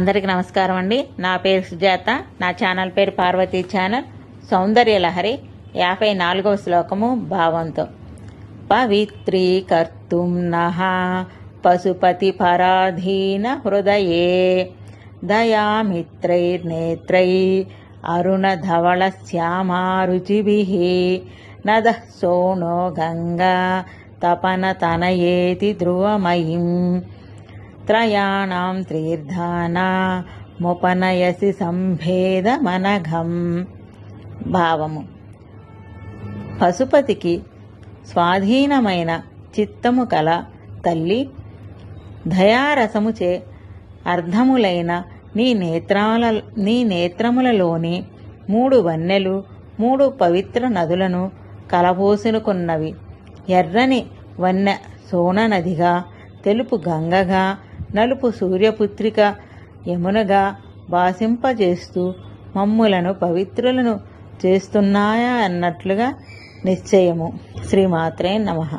అందరికి నమస్కారం అండి. నా పేరు సుజాత. నా ఛానల్ పేరు పార్వతీ ఛానల్. సౌందర్య లహరి యాభై నాలుగవ శ్లోకము భావంతో. పవిత్రీకర్తుం నహ పశుపతి పరాధీన హృదయే దయామిత్రైర్నేత్రై అరుణధవళ శ్యామారుచిభిः నదః సోణో గంగా తపన తనయేతి ధ్రువమయీం త్రయాణం తీర్థానా ముపనయసి సంభేదమనఘం. భావము. పశుపతికి స్వాధీనమైన చిత్తము కల తల్లి దయారసముచే అర్ధములైన నీ నేత్రాల నీ నేత్రములలోని మూడు వన్నెలు మూడు పవిత్ర నదులను కలబోసునుకున్నవి. ఎర్రని వన్నె సోన నదిగా తెలుపు గంగగా నలుపు సూర్యపుత్రిక యమునగా భాసింపజేస్తూ మమ్ములను పవిత్రులను చేస్తున్నాయా అన్నట్లుగా నిశ్చయము. శ్రీమాత్రే నమః.